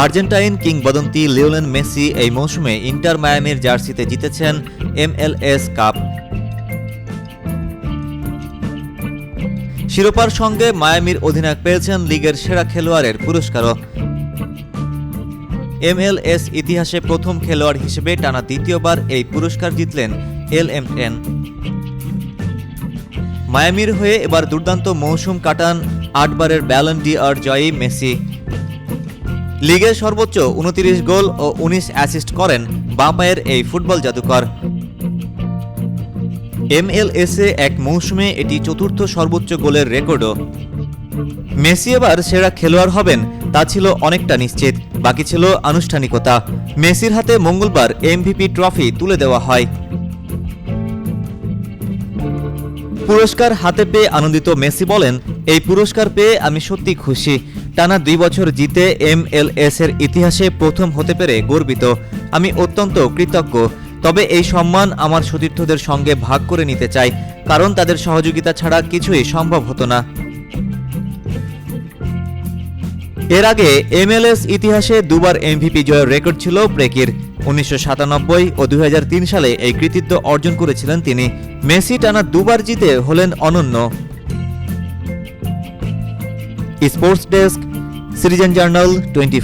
Argentine কিংবদন্তি লিওলেন Messi এই মৌসুমে ইন্টার মায়ামির জার্সিতে জিতেছেন এমএলএস কাপ। শিরোপার সঙ্গে মায়ামির অধিনায়ক পেয়েছেন লিগের সেরা খেলোয়াড়ের পুরস্কারও। এমএলএস ইতিহাসে প্রথম খেলোয়াড় হিসেবে টানা দ্বিতীয়বার এই পুরস্কার জিতলেন এল এম টেন মায়ামির হয়ে এবার দুর্দান্ত মৌসুম কাটান আটবারের ব্যালন ডি আর জয়ী মেসি। লিগে সর্বোচ্চ উনতিরিশ গোল ও উনিশ অ্যাসিস্ট করেন বাঁ পায়ের এই ফুটবল জাদুকর। এমএলএসে এক মৌসুমে এটি চতুর্থ সর্বোচ্চ গোলের রেকর্ডও। মেসি এবার সেরা খেলোয়াড় হবেন, তা ছিল অনেকটা নিশ্চিত। বাকি ছিল আনুষ্ঠানিকতা। মেসির হাতে মঙ্গলবার এমভিপি ট্রফি তুলে দেওয়া হয়। পুরস্কার হাতে পেয়ে আনন্দিত মেসি বলেন, এই পুরস্কার পেয়ে আমি সত্যি খুশি। টানা দুই বছর জিতে এম এল এস এর ইতিহাসে প্রথম হতে পেরে গর্বিত। আমি অত্যন্ত কৃতজ্ঞ। তবে এই সম্মান আমার সতীর্থদের সঙ্গে ভাগ করে নিতে চাই, কারণ তাদের সহযোগিতা ছাড়া কিছুই সম্ভব হতো না। এর আগে এমএলএস ইতিহাসে দুবার এমভিপি জয়ের রেকর্ড ছিল ব্রেকির। উনিশশো সাতানব্বই ও দু হাজার তিন সালে এই কৃতিত্ব অর্জন করেছিলেন তিনি। মেসি টানা দুবার জিতে হলেন অনন্য। Sports desk, citizen journal twenty